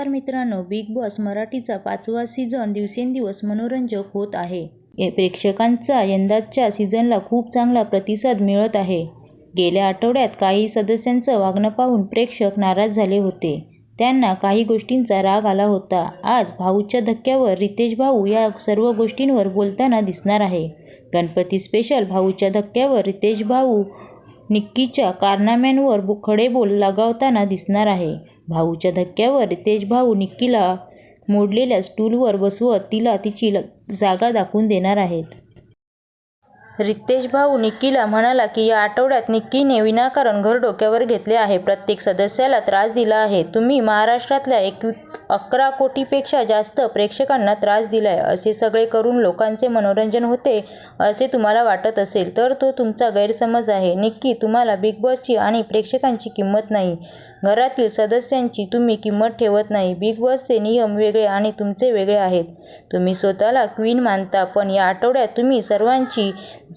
नमस्कार मित्रांनो big boss मराठीचा पाचवा सीझन दिवसेंदिवस मनोरंजक होत आहे. प्रेक्षकांचा यंदाच्या सीझनला खूप चांगला प्रतिसाद मिळत आहे. गेल्या आठवड्यात काही सदस्यांचं वागणं पाहून प्रेक्षक नाराज झाले होते. त्यांना काही गोष्टींचा राग आला होता. आज भाऊच्या धक्क्यावर रितेश भाऊ या सर्व गोष्टींवर बोलताना दिसणार आहे. गणपती स्पेशल भाऊच्या धक्क्यावर रितेश भाऊ निक्कीच्या कारनाम्यांवर बो- खडे बोल लगावताना दिसणार आहे. भाऊच्या धक्क्यावर रितेश भाऊ निक्कीला मोडलेल्या स्टूलवर बसवत तिला तिची ल- जागा दाखवून देणार आहेत. रितेश भाऊ निक्कीला म्हणाला की या आठवड्यात निक्कीने विनाकारण घर डोक्यावर घेतले आहे. प्रत्येक सदस्याला त्रास दिला आहे. तुम्ही महाराष्ट्रातल्या एक अकरा कोटीपेक्षा जास्त प्रेक्षकांना त्रास दिलाय. असे सगळे करून लोकांचे मनोरंजन होते असे तुम्हाला वाटत असेल तर तो तुमचा गैरसमज आहे. निक्की तुम्हाला बिग बॉसची आणि प्रेक्षकांची किंमत नाही. घरातील सदस्यांची तुम्ही किंमत ठेवत नाही. बिग बॉसचे नियम वेगळे आणि तुमचे वेगळे आहेत. तुम्ही स्वतःला क्वीन मानता पण या आठवड्यात तुम्ही सर्वांची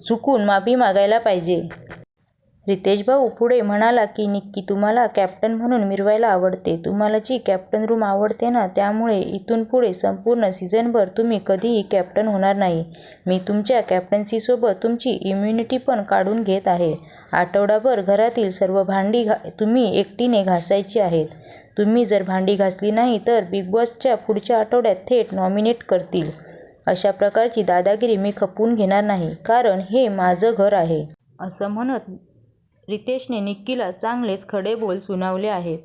चुकून माफी मागायला पाहिजे. रितेश भाऊ पुढे म्हणाला की निक्की तुम्हाला कॅप्टन म्हणून मिरवायला आवडते. तुम्हाला जी कॅप्टन रूम आवडते ना त्यामुळे इथून पुढे संपूर्ण सीझनभर तुम्ही कधीही कॅप्टन होणार नाही. मी तुमच्या कॅप्टन्सीसोबत तुमची इम्युनिटी पण काढून घेत आहे. आठवडाभर घरातील सर्व भांडी घा तुम्ही एकटीने घासायची आहेत. तुम्ही जर भांडी घासली नाही तर बिग बॉसच्या पुढच्या आठवड्यात थेट नॉमिनेट करतील. अशा प्रकारची दादागिरी मी खपवून घेणार नाही कारण हे माझं घर आहे. असं म्हणत रितेशने निक्कीला चांगलेच खडे बोल सुनावले आहेत.